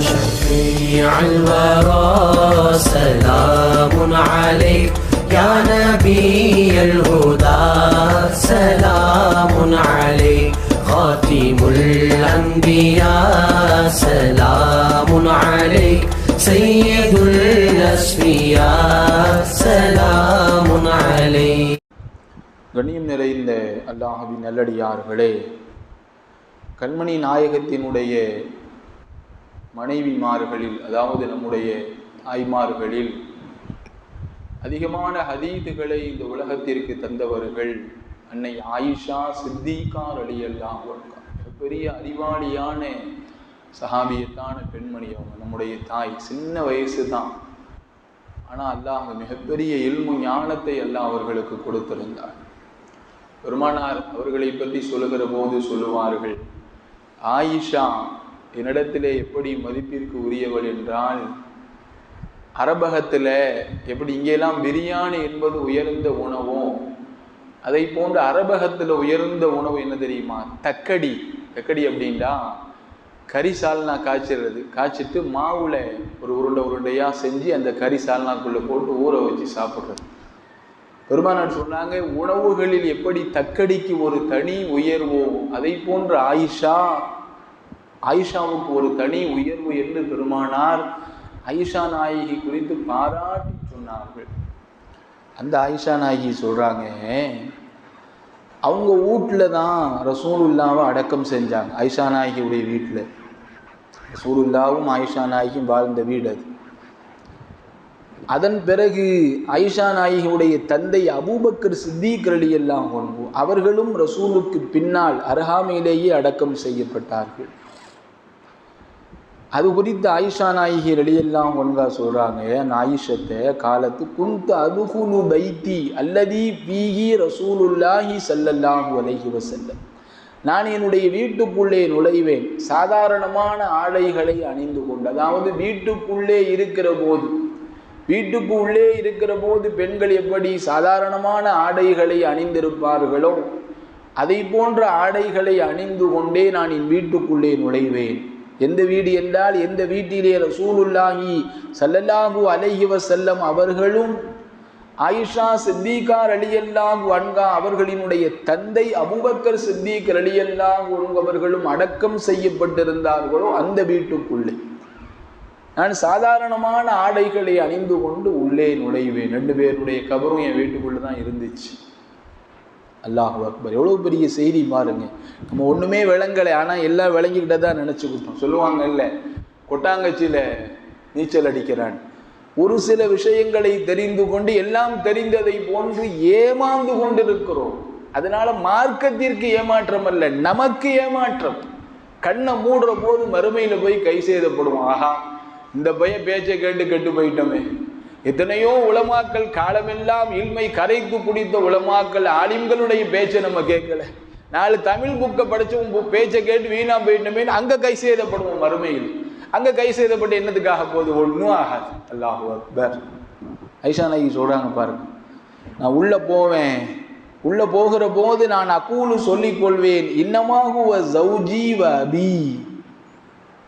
شفيع الورى سلام عليك يا نبي الهدى سلام عليك خاتم الأنبياء سلام عليك سيد الأسفياء سلام عليك கண்ணியம் நிறைந்த அல்லாஹ்வின் நல்லடியார்களே கண்மணி நாயகத்தினுடைய மனைவிமார்களில் அதாவது நம்முடைய தாய்மார்களில் அதிகமான ஹதீதுகளை இந்த உலகத்திற்கு தந்தவர்கள் அன்னை ஆயிஷா சித்திகார் அலி அல்லாஹ் பெரிய அறிவாளியான சஹாபியத்தான பெண்மணி அவங்க நம்முடைய தாய். சின்ன வயசு தான். ஆனால் அல்லாஹ் மிகப்பெரிய இல்மு ஞானத்தை அல்லாஹ் அவர்களுக்கு கொடுத்திருந்தார். பெருமானார் அவர்களை பற்றி சொல்லுகிற போது சொல்லுவார்கள் ஆயிஷா என்னிடத்திலே எப்படி மதிப்பிற்கு உரியவள் என்றால் அரபகத்தில் எப்படி இங்கெல்லாம் பிரியாணி என்பது உயர்ந்த உணவோ அதை போன்று அரபகத்தில் உயர்ந்த உணவு என்ன தெரியுமா? தக்கடி. தக்கடி அப்படின்னா கறி சால்னா காய்ச்சிடுறது காய்ச்சிட்டு மாவுல ஒரு உருண்டை உருண்டையாக செஞ்சு அந்த கறி சால்னாக்குள்ளே போட்டு ஊற வச்சு சாப்பிட்றது. பெருமானார் சொன்னாங்க உணவுகளில் எப்படி தக்கடிக்கு ஒரு தனி உயர்வோ அதை போன்று ஆயிஷா ஆயிஷாவுக்கு ஒரு தனி உயர்வு என்று பெருமானார் ஆயிஷா நாயகி குறித்து பாராட்டி சொன்னார்கள். அந்த ஆயிஷா நாயகி சொல்றாங்க அவங்க வீட்டில் தான் ரசூலுல்லாவை அடக்கம் செஞ்சாங்க ஆயிஷா நாயகியுடைய வீட்டில். ரசூலுல்லாவும் ஆயிஷா நாயகியும் வாழ்ந்த வீடு அது. அதன் பிறகு ஐஷா நாயகியுடைய தந்தை அபூபக்கர் சித்திக் அலி எல்லாம் ஒன்று அவர்களும் ரசூலுக்கு பின்னால் அருகாமையிலேயே அடக்கம் செய்யப்பட்டார்கள். அது குறித்து ஆயிஷா நாயகி எல்லாம் ஒன்கா நான் ஆயிஷத்தை காலத்து குந்து அதுகுலு பைத்தி அல்லதி பீகி ரசூலுல்லாஹி சல்லல்லாஹு அலைஹி செல்ல நான் என்னுடைய வீட்டுக்குள்ளே நுழைவேன். சாதாரணமான ஆடைகளை அணிந்து கொண்டு அதாவது வீட்டுக்குள்ளே இருக்கிற போது வீட்டுக்கு உள்ளே இருக்கிற போது பெண்கள் எப்படி சாதாரணமான ஆடைகளை அணிந்திருப்பார்களோ அதை போன்ற ஆடைகளை அணிந்து கொண்டே நான் என் வீட்டுக்குள்ளே நுழைவேன். எந்த வீடு என்றால் எந்த வீட்டிலே ரசூலுல்லாஹி சல்லல்லாஹூ அலைஹி செல்லம் அவர்களும் ஆயிஷா சித்திகார் அலியல்லாஹு அன்கா அவர்களினுடைய தந்தை அபுபக்கர் சித்திகர் அலியல்லாஹு அவர்களும் அடக்கம் செய்யப்பட்டிருந்தார்களோ அந்த வீட்டுக்குள்ளே. நான் சாதாரணமான ஆடைகளை அணிந்து கொண்டு உள்ளே நுழைவேன். ரெண்டு பேருடைய கபரும் என் வீட்டுக்குள்ளே தான் இருந்துச்சு. அல்லாஹ் அக்பர். எவ்வளோ பெரிய செய்தி பாருங்க. நம்ம ஒன்றுமே விளங்கலை ஆனால் எல்லாம் விளங்கிக்கிட்ட தான் நினச்சிக்கிட்டோம் சொல்லுவாங்க இல்லை. கொட்டாங்கச்சியில் நீச்சல் அடிக்கிறான். ஒரு சில விஷயங்களை தெரிந்து கொண்டு எல்லாம் தெரிந்ததை போன்று ஏமாந்து கொண்டிருக்கிறோம். அதனால மார்க்கத்திற்கு ஏமாற்றம் அல்ல நமக்கு ஏமாற்றம். கண்ணை மூடுற போது மறுமையில் போய் கை செய்தப்படுவோம் ஆஹா இந்த பையன் பேச்சை கேட்டு கெட்டு போயிட்டோமே. எத்தனையோ உளமாக்கல் காலமெல்லாம் இல்மை கரைத்து குடித்த உலமாக்கள் ஆலிம்களுடைய பேச்சை நம்ம கேட்கல. நாலு தமிழ் புக்கை படிச்சவங்க பேச்சை கேட்டு வீணா போயிட்டோமே அங்க கை செய்தப்படுவோம் மறுமையில். அங்க கை செய்தப்பட்டு என்னதுக்காக போகுது? ஒன்றும் ஆகாது. அல்லாஹு அக்பர். ஐஷா நாயகி சொல்றாங்க பாருங்க நான் உள்ள போவேன். உள்ள போகிற போது நான் அக்கூலு சொல்லிக் கொள்வேன். இன்னமாகுவ ஜவுஜி வ அபி.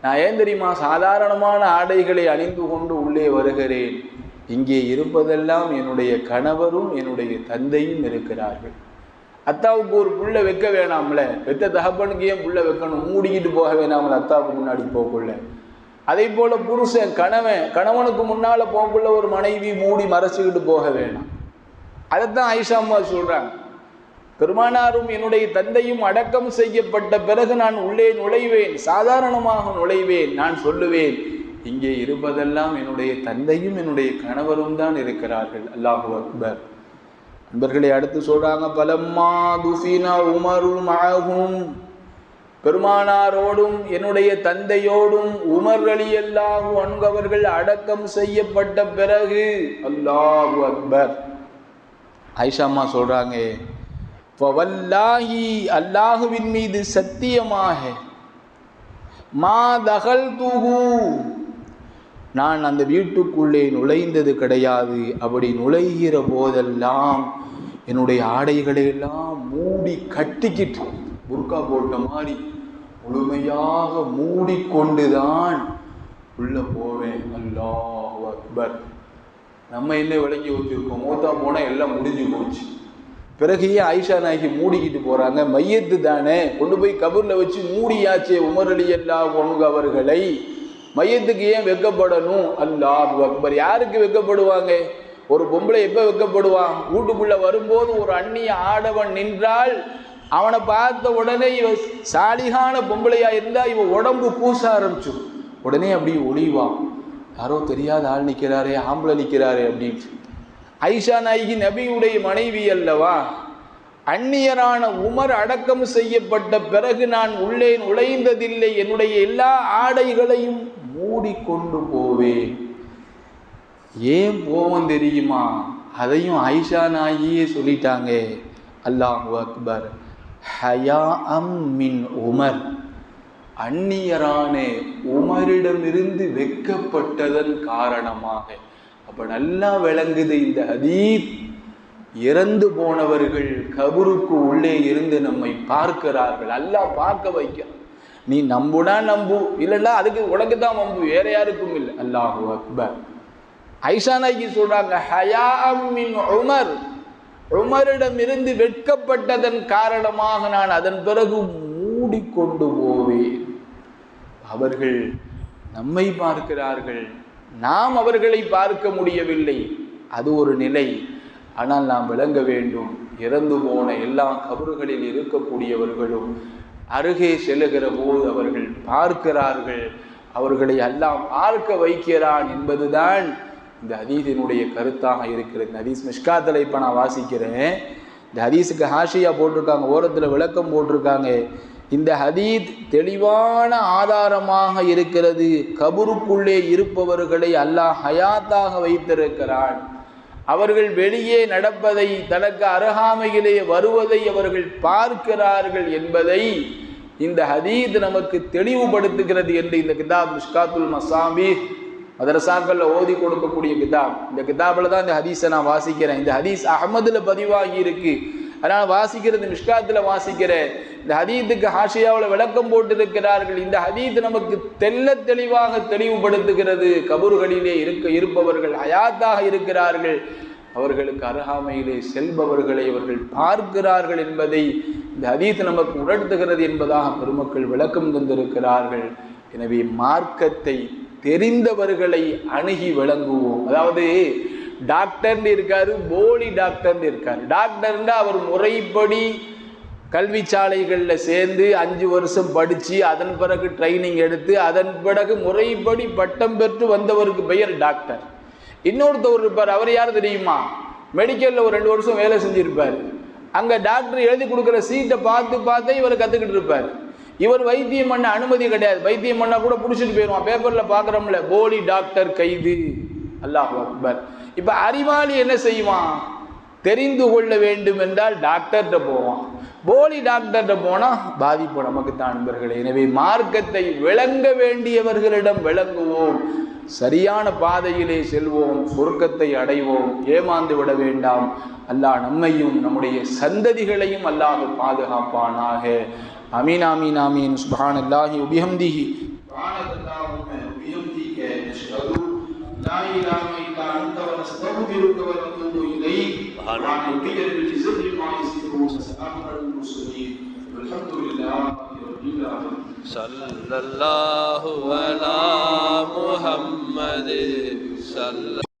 நான் ஏன் தெரியுமா? சாதாரணமான ஆடைகளை அணிந்து கொண்டு உள்ளே வருகிறேன். இங்கே இருப்பதெல்லாம் என்னுடைய கணவரும் என்னுடைய தந்தையும் இருக்கிறார்கள். அத்தாவுக்கு ஒரு புள்ள வைக்க வேணாம்ல? பெத்த தகப்பனுக்கு ஏன் புள்ள வைக்கணும்? மூடிக்கிட்டு போக வேணாமல் அத்தாவுக்கு முன்னாடி போகக்குள்ள அதே போல புருஷன் கணவன் கணவனுக்கு முன்னால போகக்குள்ள ஒரு மனைவி மூடி மறைச்சிக்கிட்டு போக வேணாம். அதைத்தான் ஐஷா அம்மா சொல்றாங்க. பெருமானாரும் என்னுடைய தந்தையும் அடக்கம் செய்யப்பட்ட பிறகு நான் உள்ளே நுழைவேன். சாதாரணமாக நுழைவேன். நான் சொல்லுவேன். இங்கே இருப்பதெல்லாம் என்னுடைய தந்தையும் என்னுடைய கணவரும் தான் இருக்கிறார்கள். அல்லாஹு அக்பர். நண்பர்களை அடுத்து சொல்றாங்க பலம்மா துஃபினா உமரும் ஆகும் பெருமானாரோடும் என்னுடைய தந்தையோடும் உமர்களி அல்லாஹு அன்கவர்கள் அடக்கம் செய்யப்பட்ட பிறகு அல்லாஹு அக்பர். ஐஷாமா சொல்றாங்க வல்லாஹி அல்லாஹுவின் மீது சத்தியமாக மா தகல் தூகு நான் அந்த வீட்டுக்குள்ளே நுழைந்தது கிடையாது. அப்படி நுழைகிற போதெல்லாம் என்னுடைய ஆடைகளை எல்லாம் மூடி கட்டிக்கிட்டு புர்கா போட்ட மாதிரி முழுமையாக மூடிக்கொண்டுதான் உள்ள போவேன். அல்லாஹ் அக்பர். நம்ம என்ன விளங்கி வச்சிருக்கோம்? மூத்தா போனால் எல்லாம் முடிஞ்சு போச்சு. பிறகு ஏன் ஆயிஷா நாயகி மூடிக்கிட்டு போகிறாங்க மையத்து தானே கொண்டு போய் கபூரில் வச்சு மூடியாச்சே உமர் அலி அல்லா அவர்களை. மையத்துக்கு ஏன் வெக்கப்படணும்? அல்லாஹ் அக்பர். யாருக்கு வெக்கப்படுவாங்க? ஒரு பொம்பளை எப்போ வெக்கப்படுவான் வீட்டுக்குள்ளே வரும்போது ஒரு அந்நிய ஆடவன் நின்றால் அவனை பார்த்த உடனே இவ சாலிகான பொம்பளையா இருந்தால் இவன் உடம்பு பூச ஆரம்பிச்சிடும். உடனே அப்படி ஒளிவான் யாரோ தெரியாத ஆள் நிற்கிறாரே ஆம்பளை நிற்கிறாரே அப்படின்ட்டு. ஐஷா நாயகி நபியுடைய மனைவி அல்லவா? அந்நியரான உமர் அடக்கம் செய்யப்பட்ட பிறகு நான் உள்ளே நுழைந்ததில்லை என்னுடைய எல்லா ஆடைகளையும் மூடிக்கொண்டு போவேன் ஏன் போவோம் தெரியுமா? அதையும் ஐஷா நாயியே சொல்லிட்டாங்க. அல்லாஹ் அக்பர். ஹயா அம் மின் உமர். அந்நியரான உமரிடமிருந்து வெக்கப்பட்டதன் காரணமாக. அப்ப நல்லா விளங்குது இந்த ஹதீத் இறந்து போனவர்கள் கபருக்கு உள்ளே இருந்து நம்மை பார்க்கிறார்கள். அல்லாஹ் பார்க்க வைக்கிறார் நீ நம்புனா நம்பு இல்லைன்னா அதுக்கு உனக்கு தான் நம்பு வேற யாருக்கும் இல்லை. அல்லாஹு அக்பர். ஐஷா நாய்க்கு சொல்றாங்க ஹயா மின் உமர். உமரிடமிருந்து வெட்கப்பட்டதன் காரணமாக நான் அதன் பிறகு மூடிக்கொண்டு போவேன். அவர்கள் நம்மை பார்க்கிறார்கள். நாம் அவர்களை பார்க்க முடியவில்லை. அது ஒரு நிலை. ஆனால் நாம் விளங்க வேண்டும். இறந்து போன எல்லா கபறுகளில் இருக்கக்கூடியவர்களும் அருகே செல்லுகிற போது அவர்கள் பார்க்கிறார்கள். அவர்களை எல்லாம் பார்க்க வைக்கிறான் என்பதுதான் இந்த ஹதீஸினுடைய கருத்தாக இருக்கிறது. இந்த ஹதீஸ் மிஷ்காத்தில் இப்போ நான் வாசிக்கிறேன். இந்த ஹதீஸுக்கு ஹாஷியா போட்டிருக்காங்க ஓரத்தில் விளக்கம் போட்டிருக்காங்க. இந்த ஹதீத் தெளிவான ஆதாரமாக இருக்கிறது. கபருக்குள்ளே இருப்பவர்களை அல்லாஹ் ஹயாத்தாக வைத்திருக்கிறான். அவர்கள் வெளியே நடப்பதை தனக்கு அருகாமையிலே வருவதை அவர்கள் பார்க்கிறார்கள் என்பதை இந்த ஹதீத் நமக்கு தெளிவுபடுத்துகிறது என்று இந்த கிதாப் முஷ்காத்துல் மசாமி மதரசாக்கள்ல ஓதி கொடுக்கக்கூடிய கிதாப். இந்த கிதாபில் தான் இந்த ஹதீஸை நான் வாசிக்கிறேன். இந்த ஹதீஸ் அகமதுல பதிவாகி இருக்கு. அதனால் வாசிக்கிறது மிஷ்காத்தில் வாசிக்கிறேன். இந்த ஹதீத்துக்கு ஹாஷியாவில் விளக்கம் போட்டிருக்கிறார்கள். இந்த ஹதீத் நமக்கு தெல்ல தெளிவாக தெளிவுபடுத்துகிறது. கபூர்களிலே இருக்க இருப்பவர்கள் அயாத்தாக இருக்கிறார்கள். அவர்களுக்கு அருகாமையிலே செல்பவர்களை அவர்கள் பார்க்கிறார்கள் என்பதை இந்த ஹதீத் நமக்கு உணர்த்துகிறது என்பதாக பெருமக்கள் விளக்கம் தந்திருக்கிறார்கள். எனவே மார்க்கத்தை தெரிந்தவர்களை அணுகி விளங்குவோம். அதாவது டாக்டர்னு இருக்காரு போலி டாக்டர்னு இருக்காரு. டாக்டர்னா அவர் முறைப்படி கல்வி சாலைகளில் சேர்ந்து அஞ்சு வருஷம் படித்து அதன் பிறகு ட்ரைனிங் எடுத்து அதன் பிறகு முறைப்படி பட்டம் பெற்று வந்தவருக்கு பெயர் டாக்டர் இன்னொருத்தவர் இருப்பார். அவர் யார் தெரியுமா? மெடிக்கலில் ஒரு ரெண்டு வருஷம் வேலை செஞ்சுருப்பார். அங்கே டாக்டர் எழுதி கொடுக்குற சீட்டை பார்த்து பார்த்தே இவர் கற்றுக்கிட்டு இருப்பார். இவர் வைத்தியம் பண்ண அனுமதி கிடையாது. வைத்தியம் பண்ணால் கூட பிடிச்சிட்டு போயிடுவான் பேப்பரில் பார்க்குறோம்ல போலி டாக்டர் கைது. அல்லாஹ் அக்பர். இப்போ அறிவாளி என்ன செய்வான்? தெரிந்து கொள்ள வேண்டும் என்றால் டாக்டர்கிட்ட போவான் போலி டாக்டர்கிட்ட போனால் பாதிப்பு நமக்கு தான் நண்பர்களே எனவே மார்க்கத்தை விளங்க வேண்டியவர்களிடம் விளங்குவோம் சரியான பாதையிலே செல்வோம் சொர்க்கத்தை அடைவோம் ஏமாந்து விட வேண்டாம் அல்லாஹ் நம்மையும் நம்முடைய சந்ததிகளையும் அல்லாஹ் பாதுகாப்பானாக அமீன் அமீன் அமீன் சுபான் அல்லாஹி உபிஹம்திஹி لا إله أستغفرك وأتوب إليك. وعن القيم بجزر ما يصفون سأمر المرسلين. والحمد لله رب العالمين. صلى الله على محمد صلى